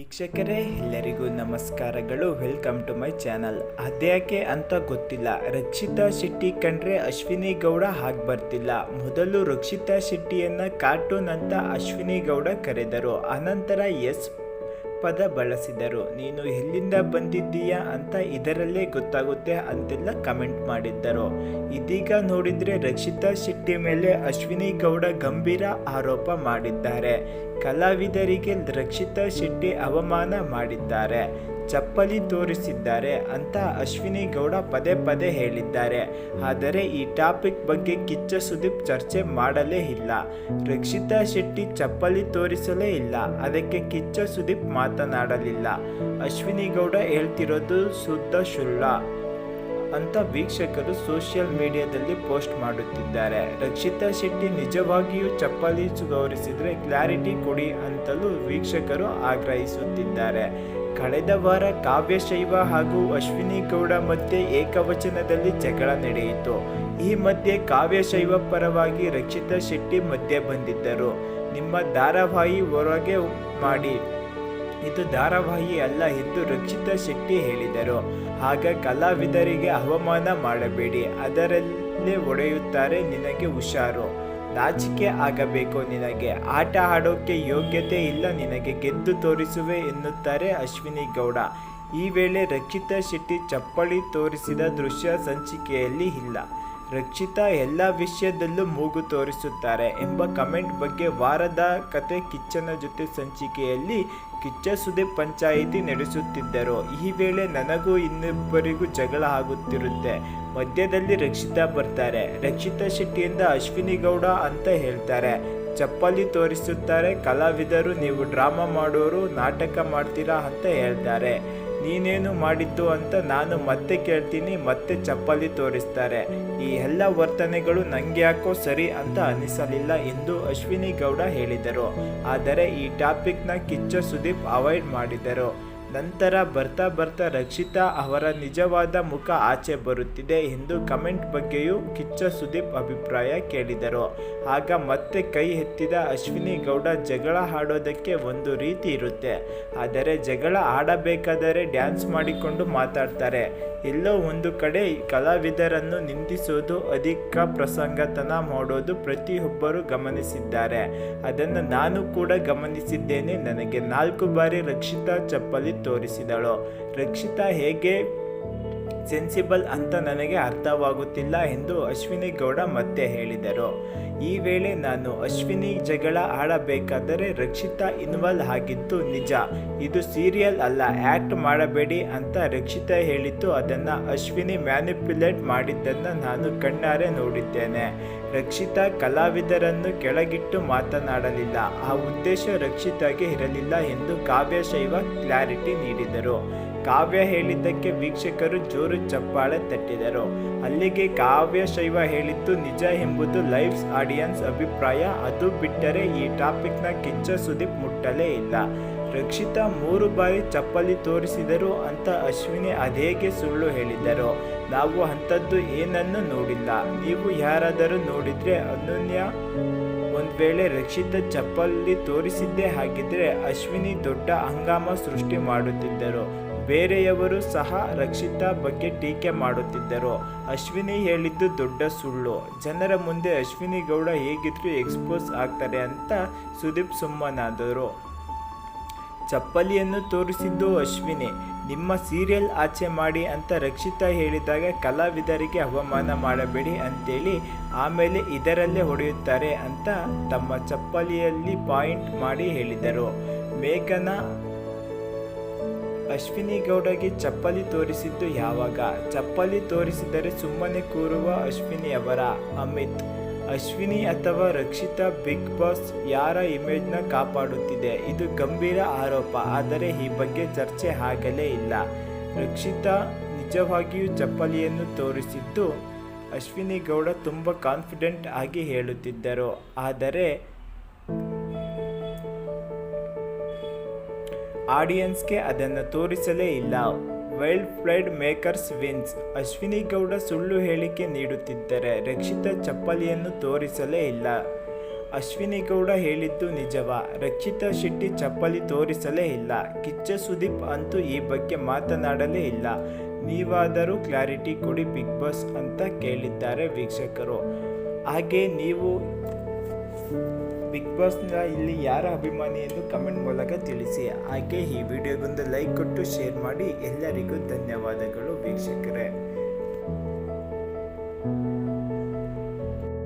ವೀಕ್ಷಕರೇ, ಎಲ್ಲರಿಗೂ ನಮಸ್ಕಾರಗಳು. ವೆಲ್ಕಮ್ ಟು ಮೈ ಚಾನಲ್ ಅದ್ಯಾಕೆ ಅಂತ ಗೊತ್ತಿಲ್ಲ. ರಕ್ಷಿತಾ ಶೆಟ್ಟಿ ಕಂಡ್ರೆ ಅಶ್ವಿನಿ ಗೌಡ ಹಾಗೆ ಬರ್ತಿಲ್ಲ. ಮೊದಲು ರಕ್ಷಿತಾ ಶೆಟ್ಟಿಯನ್ನ ಕಾರ್ಟೂನ್ ಅಂತ ಅಶ್ವಿನಿ ಗೌಡ ಕರೆದರು. ಅನಂತರ ಎಸ್ ಪದ ಬಳಸಿದರು. ನೀನು ಎಲ್ಲಿಂದ ಬಂದಿದ್ದೀಯಾ ಅಂತ ಇದರಲ್ಲೇ ಗೊತ್ತಾಗುತ್ತೆ ಅಂತೆಲ್ಲ ಕಮೆಂಟ್ ಮಾಡಿದ್ದರು. ಇದೀಗ ನೋಡಿದ್ರೆ ರಕ್ಷಿತಾ ಶೆಟ್ಟಿ ಮೇಲೆ ಅಶ್ವಿನಿ ಗೌಡ ಗಂಭೀರ ಆರೋಪ ಮಾಡಿದ್ದಾರೆ. ಕಲಾವಿದರಿಗೆ ರಕ್ಷಿತಾ ಶೆಟ್ಟಿ ಅವಮಾನ ಮಾಡಿದ್ದಾರೆ. ಚಪ್ಪಲಿ ತೋರಿಸಿದ್ದಾರೆ ಅಂತ ಅಶ್ವಿನಿ ಗೌಡ ಪದೇ ಪದೇ ಹೇಳಿದ್ದಾರೆ. ಆದರೆ ಈ ಟಾಪಿಕ್ ಬಗ್ಗೆ ಕಿಚ್ಚ ಸುದೀಪ್ ಚರ್ಚೆ ಮಾಡಲೇ ಇಲ್ಲ. ರಕ್ಷಿತಾ ಶೆಟ್ಟಿ ಚಪ್ಪಲಿ ತೋರಿಸಲೇ ಇಲ್ಲ. ಅದಕ್ಕೆ ಕಿಚ್ಚ ಸುದೀಪ್ ಮಾತನಾಡಲಿಲ್ಲ. ಅಶ್ವಿನಿ ಗೌಡ ಹೇಳ್ತಿರೋದು ಶುದ್ಧ ಶುಳ್ಳ ಅಂತ ವೀಕ್ಷಕರು ಸೋಷಿಯಲ್ ಮೀಡಿಯಾದಲ್ಲಿ ಪೋಸ್ಟ್ ಮಾಡುತ್ತಿದ್ದಾರೆ. ರಕ್ಷಿತಾ ಶೆಟ್ಟಿ ನಿಜವಾಗಿಯೂ ಚಪ್ಪಲಿ ಗೌರಿಸಿದ್ರೆ ಕ್ಲಾರಿಟಿ ಕೊಡಿ ಅಂತಲೂ ವೀಕ್ಷಕರು ಆಗ್ರಹಿಸುತ್ತಿದ್ದಾರೆ. ಕಳೆದ ವಾರ ಕಾವ್ಯಶೈವ ಹಾಗೂ ಅಶ್ವಿನಿ ಗೌಡ ಮಧ್ಯೆ ಏಕವಚನದಲ್ಲಿ ಜಗಳ ನಡೆಯಿತು. ಈ ಮಧ್ಯೆ ಕಾವ್ಯಶೈವ ಪರವಾಗಿ ರಕ್ಷಿತಾ ಶೆಟ್ಟಿ ಮಧ್ಯೆ ಬಂದಿದ್ದರು. ನಿಮ್ಮ ಧಾರಾವಾಹಿ ಹೊರಗೆ ಮಾಡಿ. ಇದು ಧಾರಾವಾಹಿ ಅಲ್ಲ ಎಂದು ರಕ್ಷಿತಾ ಶೆಟ್ಟಿ ಹೇಳಿದರು. ಆಗ ಕಲಾವಿದರಿಗೆ ಅವಮಾನ ಮಾಡಬೇಡಿ, ಅದರಲ್ಲೇ ಒಡೆಯುತ್ತಾರೆ ನಿನಗೆ ಹುಷಾರು. ನಾಚಿಕೆ ಆಗಬೇಕು ನಿನಗೆ, ಆಟ ಆಡೋಕ್ಕೆ ಯೋಗ್ಯತೆ ಇಲ್ಲ ನಿನಗೆ, ಗೆದ್ದು ತೋರಿಸುವೆ ಎನ್ನುತ್ತಾರೆ ಅಶ್ವಿನಿ ಗೌಡ. ಈ ವೇಳೆ ರಕ್ಷಿತಾ ಶೆಟ್ಟಿ ಚಪ್ಪಳಿ ತೋರಿಸಿದ ದೃಶ್ಯ ಸಂಚಿಕೆಯಲ್ಲಿ ಇಲ್ಲ. ರಕ್ಷಿತಾ ಎಲ್ಲ ವಿಷಯದಲ್ಲೂ ಮೂಗು ತೋರಿಸುತ್ತಾರೆ ಎಂಬ ಕಮೆಂಟ್ ಬಗ್ಗೆ ವಾರದ ಕತೆ ಕಿಚ್ಚನ ಜೊತೆ ಸಂಚಿಕೆಯಲ್ಲಿ ಕಿಚ್ಚ ಸುದೀಪ್ ಪಂಚಾಯಿತಿ ನಡೆಸುತ್ತಿದ್ದರು. ಈ ವೇಳೆ ನನಗೂ ಇನ್ನೊಬ್ಬರಿಗೂ ಜಗಳ ಆಗುತ್ತಿರುತ್ತೆ. ಮಧ್ಯದಲ್ಲಿ ರಕ್ಷಿತಾ ಬರ್ತಾರೆ. ರಕ್ಷಿತಾ ಶೆಟ್ಟಿಯಿಂದ ಅಶ್ವಿನಿ ಗೌಡ ಅಂತ ಹೇಳ್ತಾರೆ. ಚಪ್ಪಲಿ ತೋರಿಸುತ್ತಾರೆ. ಕಲಾವಿದರು, ನೀವು ಡ್ರಾಮಾ ಮಾಡೋರು, ನಾಟಕ ಮಾಡ್ತೀರಾ ಅಂತ ಹೇಳ್ತಾರೆ. ನೀನೇನು ಮಾಡಿದ್ದು ಅಂತ ನಾನು ಮತ್ತೆ ಕೇಳ್ತೀನಿ, ಮತ್ತೆ ಚಪ್ಪಲಿ ತೋರಿಸ್ತಾರೆ. ಈ ಎಲ್ಲ ವರ್ತನೆಗಳು ನಂಗೆ ಯಾಕೋ ಸರಿ ಅಂತ ಅನಿಸಲಿಲ್ಲ ಎಂದು ಅಶ್ವಿನಿ ಗೌಡ ಹೇಳಿದರು. ಆದರೆ ಈ ಟಾಪಿಕ್ನ ಕಿಚ್ಚ ಸುದೀಪ್ ಅವಾಯ್ಡ್ ಮಾಡಿದರು. ನಂತರ ಬರ್ತಾ ಬರ್ತಾ ರಕ್ಷಿತಾ ಅವರ ನಿಜವಾದ ಮುಖ ಆಚೆ ಬರುತ್ತಿದೆ ಎಂದು ಕಮೆಂಟ್ ಬಗ್ಗೆಯೂ ಕಿಚ್ಚ ಸುದೀಪ್ ಅಭಿಪ್ರಾಯ ಕೇಳಿದರು. ಆಗ ಮತ್ತೆ ಕೈ ಎತ್ತಿದ ಅಶ್ವಿನಿ ಗೌಡ ಜಗಳ ಆಡೋದಕ್ಕೆ ಒಂದು ರೀತಿ ಇರುತ್ತೆ. ಆದರೆ ಜಗಳ ಆಡಬೇಕಾದರೆ ಡ್ಯಾನ್ಸ್ ಮಾಡಿಕೊಂಡು ಮಾತಾಡ್ತಾರೆ. ಎಲ್ಲೋ ಒಂದು ಕಡೆ ಕಲಾವಿದರನ್ನು ನಿಂದಿಸೋದು, ಅಧಿಕ ಪ್ರಸಂಗತನ ಮಾಡೋದು ಪ್ರತಿಯೊಬ್ಬರು ಗಮನಿಸಿದ್ದಾರೆ. ಅದನ್ನು ನಾನು ಕೂಡ ಗಮನಿಸಿದ್ದೇನೆ. ನನಗೆ ನಾಲ್ಕು ಬಾರಿ ರಕ್ಷಿತಾ ಚಪ್ಪಲಿ ತೋರಿಸಿದಳು? ರಕ್ಷಿತಾ ಹೇಗೆ? ಸೆನ್ಸಿಬಲ್ ಅಂತ ನನಗೆ ಅರ್ಥವಾಗುತ್ತಿಲ್ಲ ಎಂದು ಅಶ್ವಿನಿ ಗೌಡ ಮತ್ತೆ ಹೇಳಿದರು. ಈ ವೇಳೆ ನಾನು ಅಶ್ವಿನಿ ಜಗಳ ಆಡಬೇಕಾದರೆ ರಕ್ಷಿತಾ ಇನ್ವಾಲ್ವ್ ಆಗಿದ್ದು ನಿಜ. ಇದು ಸೀರಿಯಲ್ ಅಲ್ಲ ಆ್ಯಕ್ಟ್ ಮಾಡಬೇಡಿ ಅಂತ ರಕ್ಷಿತಾ ಹೇಳಿದ್ದು ಅದನ್ನು ಅಶ್ವಿನಿ ಮ್ಯಾನಿಪ್ಯುಲೇಟ್ ಮಾಡಿದ್ದನ್ನು ನಾನು ಕಣ್ಣಾರೆ ನೋಡಿದ್ದೇನೆ. ರಕ್ಷಿತಾ ಕಲಾವಿದರನ್ನು ಕೆಳಗಿಟ್ಟು ಮಾತನಾಡಲಿಲ್ಲ. ಆ ಉದ್ದೇಶ ರಕ್ಷಿತಾಗೆ ಇರಲಿಲ್ಲ ಎಂದು ಕಾವ್ಯಶೈವ ಕ್ಲಾರಿಟಿ ನೀಡಿದರು. ಕಾವ್ಯ ಹೇಳಿದ್ದಕ್ಕೆ ವೀಕ್ಷಕರು ಜೋರು ಚಪ್ಪಾಳೆ ತಟ್ಟಿದರು. ಅಲ್ಲಿಗೆ ಕಾವ್ಯ ಶೈವ ಹೇಳಿದ್ದು ನಿಜ ಎಂಬುದು ಲೈವ್ಸ್ ಆಡಿಯನ್ಸ್ ಅಭಿಪ್ರಾಯ. ಅದು ಬಿಟ್ಟರೆ ಈ ಟಾಪಿಕ್ನ ಕಿಚ್ಚ ಸುದೀಪ್ ಮುಟ್ಟಲೇ ಇಲ್ಲ. ರಕ್ಷಿತಾ ಮೂರು ಬಾರಿ ಚಪ್ಪಲಿ ತೋರಿಸಿದರು ಅಂತ ಅಶ್ವಿನಿ ಅದೇಗೆ ಸುಳ್ಳು ಹೇಳಿದರು ನಾವು ಅಂಥದ್ದು ಏನನ್ನು ನೋಡಿಲ್ಲ. ನೀವು ಯಾರಾದರೂ ನೋಡಿದ್ರೆ ಅನನ್ಯ ಒಂದು ವೇಳೆ ರಕ್ಷಿತ ಚಪ್ಪಲಿ ತೋರಿಸಿದ್ದೇ ಹಾಗಿದ್ರೆ ಅಶ್ವಿನಿ ದೊಡ್ಡ ಹಂಗಾಮ ಸೃಷ್ಟಿ ಮಾಡುತ್ತಿದ್ದರು. ಬೇರೆಯವರು ಸಹ ರಕ್ಷಿತಾ ಬಗ್ಗೆ ಟೀಕೆ ಮಾಡುತ್ತಿದ್ದರು. ಅಶ್ವಿನಿ ಹೇಳಿದ್ದು ದೊಡ್ಡ ಸುಳ್ಳು. ಜನರ ಮುಂದೆ ಅಶ್ವಿನಿ ಗೌಡ ಹೇಗಿದ್ರು ಎಕ್ಸ್ಪೋಸ್ ಆಗ್ತಾರೆ ಅಂತ ಸುದೀಪ್ ಸುಮ್ಮನಾದರು. ಚಪ್ಪಲಿಯನ್ನು ತೋರಿಸಿದ್ದು ಅಶ್ವಿನಿ. ನಿಮ್ಮ ಸೀರಿಯಲ್ ಆಚೆ ಮಾಡಿ ಅಂತ ರಕ್ಷಿತಾ ಹೇಳಿದಾಗ ಕಲಾವಿದರಿಗೆ ಅವಮಾನ ಮಾಡಬೇಡಿ ಅಂತೇಳಿ ಆಮೇಲೆ ಇದರಲ್ಲೇ ಹೊಡೆಯುತ್ತಾರೆ ಅಂತ ತಮ್ಮ ಚಪ್ಪಲಿಯಲ್ಲಿ ಪಾಯಿಂಟ್ ಮಾಡಿ ಹೇಳಿದರು. ಮೇಘನ ಅಶ್ವಿನಿ ಗೌಡಗೆ ಚಪ್ಪಲಿ ತೋರಿಸಿದ್ದು ಯಾವಾಗ? ಚಪ್ಪಲಿ ತೋರಿಸಿದರೆ ಸುಮ್ಮನೆ ಕೂರುವ ಅಶ್ವಿನಿಯವರ ಅಮಿತ್. ಅಶ್ವಿನಿ ಅಥವಾ ರಕ್ಷಿತಾ ಬಿಗ್ ಬಾಸ್ ಯಾರ ಇಮೇಜ್ನ ಕಾಪಾಡುತ್ತಿದೆ? ಇದು ಗಂಭೀರ ಆರೋಪ, ಆದರೆ ಈ ಬಗ್ಗೆ ಚರ್ಚೆ ಆಗಲೇ ಇಲ್ಲ. ರಕ್ಷಿತಾ ನಿಜವಾಗಿಯೂ ಚಪ್ಪಲಿಯನ್ನು ತೋರಿಸಿದ್ದು? ಅಶ್ವಿನಿ ಗೌಡ ತುಂಬ ಕಾನ್ಫಿಡೆಂಟ್ ಆಗಿ ಹೇಳುತ್ತಿದ್ದರು, ಆದರೆ ಆಡಿಯನ್ಸ್ಗೆ ಅದನ್ನು ತೋರಿಸಲೇ ಇಲ್ಲ. ವೈಲ್ಡ್ ಫ್ಲೈಡ್ ಮೇಕರ್ಸ್ ವಿನ್ಸ್. ಅಶ್ವಿನಿ ಗೌಡ ಸುಳ್ಳು ಹೇಳಿಕೆ ನೀಡುತ್ತಿದ್ದರೆ ರಕ್ಷಿತ ಚಪ್ಪಲಿಯನ್ನು ತೋರಿಸಲೇ ಇಲ್ಲ. ಅಶ್ವಿನಿ ಗೌಡ ಹೇಳಿದ್ದು ನಿಜವ. ರಕ್ಷಿತಾ ಶೆಟ್ಟಿ ಚಪ್ಪಲಿ ತೋರಿಸಲೇ ಇಲ್ಲ. ಕಿಚ್ಚ ಸುದೀಪ್ ಅಂತೂ ಈ ಬಗ್ಗೆ ಮಾತನಾಡಲೇ ಇಲ್ಲ. ನೀವಾದರೂ ಕ್ಲಾರಿಟಿ ಕೊಡಿ ಬಿಗ್ ಬಾಸ್ ಅಂತ ಕೇಳಿದ್ದಾರೆ ವೀಕ್ಷಕರು. ಹಾಗೆ ನೀವು ಬಿಗ್ ಬಾಸ್ನ ಇಲ್ಲಿ ಯಾರ ಅಭಿಮಾನಿ ಎಂದು ಕಮೆಂಟ್ ಮೂಲಕ ತಿಳಿಸಿ. ಹಾಗೆ ಈ ವಿಡಿಯೋಗೊಂದು ಲೈಕ್ ಕೊಟ್ಟು ಶೇರ್ ಮಾಡಿ. ಎಲ್ಲರಿಗೂ ಧನ್ಯವಾದಗಳು ವೀಕ್ಷಕರೇ.